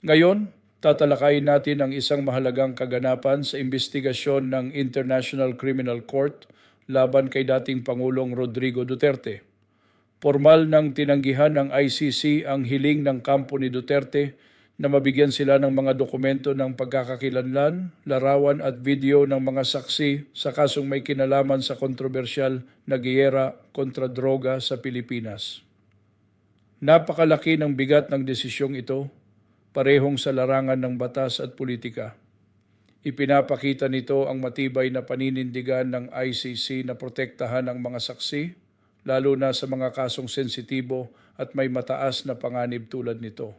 Ngayon, tatalakayin natin ang isang mahalagang kaganapan sa investigasyon ng International Criminal Court laban kay dating Pangulong Rodrigo Duterte. Formal nang tinanggihan ng ICC ang hiling ng kampo ni Duterte na mabigyan sila ng mga dokumento ng pagkakakilanlan, larawan at video ng mga saksi sa kasong may kinalaman sa kontrobersyal na giyera kontra droga sa Pilipinas. Napakalaki ng bigat ng desisyong ito, parehong sa larangan ng batas at politika. Ipinapakita nito ang matibay na paninindigan ng ICC na protektahan ang mga saksi, lalo na sa mga kasong sensitibo at may mataas na panganib tulad nito.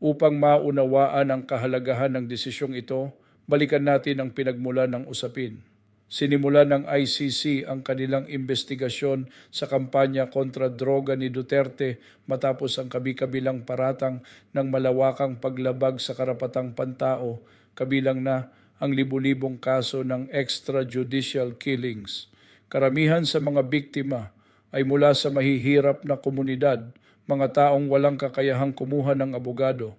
Upang maunawaan ang kahalagahan ng desisyong ito, balikan natin ang pinagmulan ng usapin. Sinimulan ng ICC ang kanilang investigasyon sa kampanya kontra droga ni Duterte matapos ang kabi-kabilang paratang ng malawakang paglabag sa karapatang pantao, kabilang na ang libu-libong kaso ng extrajudicial killings. Karamihan sa mga biktima ay mula sa mahihirap na komunidad, mga taong walang kakayahang kumuha ng abogado,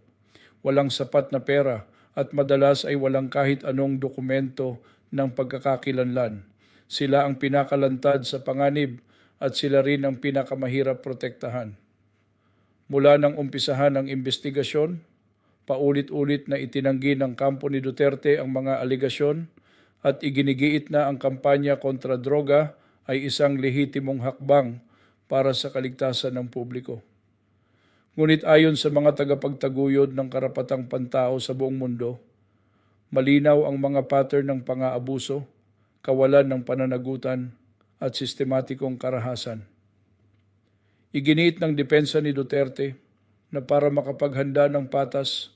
walang sapat na pera at madalas ay walang kahit anong dokumento ng pagkakakilanlan. Sila ang pinakalantad sa panganib at sila rin ang pinakamahirap protektahan. Mula nang umpisahan ang investigasyon, paulit-ulit na itinanggi ng kampo ni Duterte ang mga aligasyon at iginigiit na ang kampanya kontra droga ay isang lehitimong hakbang para sa kaligtasan ng publiko. Ngunit ayon sa mga tagapagtaguyod ng karapatang pantao sa buong mundo, malinaw ang mga pattern ng pang-aabuso, kawalan ng pananagutan at sistematikong karahasan. Iginiit ng depensa ni Duterte na para makapaghanda ng patas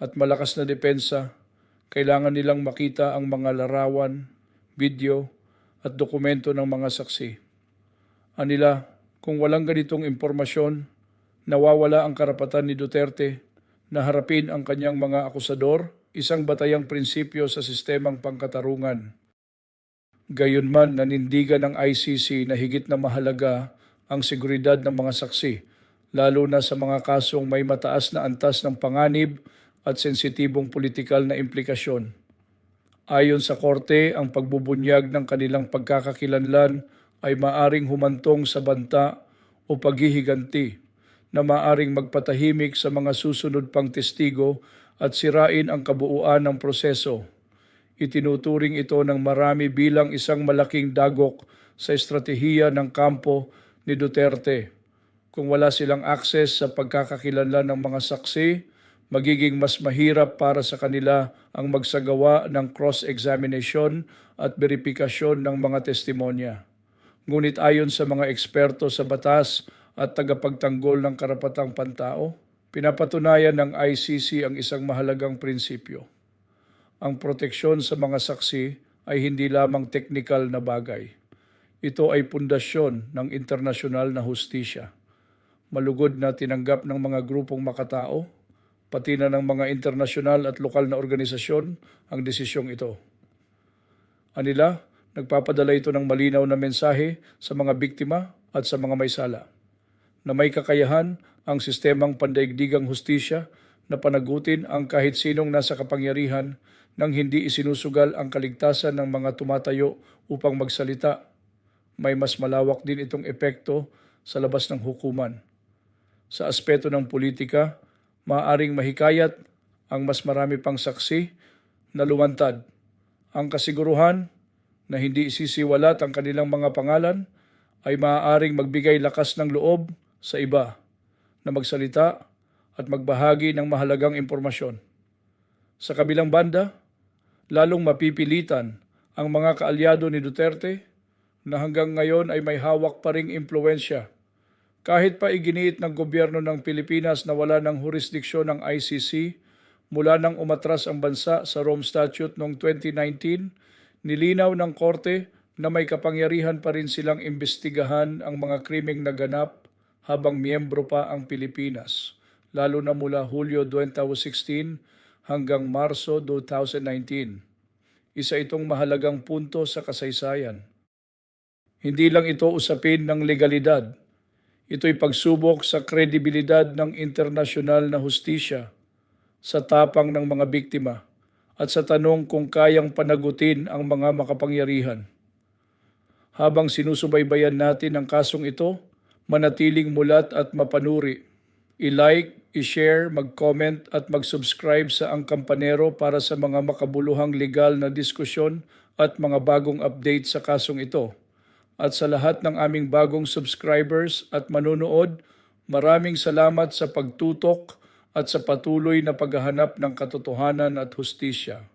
at malakas na depensa, kailangan nilang makita ang mga larawan, video at dokumento ng mga saksi. Anila, kung walang ganitong impormasyon, nawawala ang karapatan ni Duterte na harapin ang kanyang mga akusador, isang batayang prinsipyo sa sistemang pangkatarungan. Gayunman nanindigan ng ICC na higit na mahalaga ang seguridad ng mga saksi, lalo na sa mga kasong may mataas na antas ng panganib at sensitibong politikal na implikasyon. Ayon sa korte, ang pagbubunyag ng kanilang pagkakakilanlan ay maaring humantong sa banta o paghihiganti na maaring magpatahimik sa mga susunod pang testigo at sirain ang kabuuan ng proseso. Itinuturing ito ng marami bilang isang malaking dagok sa estratehiya ng kampo ni Duterte. Kung wala silang akses sa pagkakakilanlan ng mga saksi, magiging mas mahirap para sa kanila ang magsagawa ng cross-examination at verifikasyon ng mga testimonya. Ngunit ayon sa mga eksperto sa batas at tagapagtanggol ng karapatang pantao, pinapatunayan ng ICC ang isang mahalagang prinsipyo. Ang proteksyon sa mga saksi ay hindi lamang teknikal na bagay. Ito ay pundasyon ng internasyonal na hustisya. Malugod na tinanggap ng mga grupong makatao, pati na ng mga internasyonal at lokal na organisasyon ang desisyong ito. Anila, nagpapadala ito ng malinaw na mensahe sa mga biktima at sa mga may sala na may kakayahan ang sistemang pandaigdigang hustisya na panagutin ang kahit sinong nasa kapangyarihan nang hindi isinusugal ang kaligtasan ng mga tumatayo upang magsalita. May mas malawak din itong epekto sa labas ng hukuman. Sa aspeto ng politika, maaaring mahikayat ang mas marami pang saksi na lumantad. Ang kasiguruhan na hindi isisiwalat ang kanilang mga pangalan ay maaaring magbigay lakas ng loob sa iba na magsalita at magbahagi ng mahalagang impormasyon. Sa kabilang banda, lalong mapipilitan ang mga kaalyado ni Duterte na hanggang ngayon ay may hawak pa ring impluensya kahit pa iginiit ng gobyerno ng Pilipinas na wala ng jurisdiksyon ng ICC mula nang umatras ang bansa sa Rome Statute noong 2019, nilinaw ng korte na may kapangyarihan pa rin silang imbestigahan ang mga krimeng naganap habang miyembro pa ang Pilipinas, lalo na mula Hulyo 2016 hanggang Marso 2019. Isa itong mahalagang punto sa kasaysayan. Hindi lang ito usapin ng legalidad, Ito'y pagsubok sa kredibilidad ng internasyonal na hustisya. sa tapang ng mga biktima at sa tanong kung kayang panagutin ang mga makapangyarihan. Habang sinusubaybayan natin ang kasong ito, manatiling mulat at mapanuri. I-like, i-share, mag-comment at mag-subscribe sa Ang Kampanero para sa mga makabuluhang legal na diskusyon at mga bagong update sa kasong ito. At sa lahat ng aming bagong subscribers at manunood, maraming salamat sa pagtutok at sa patuloy na paghahanap ng katotohanan at hustisya.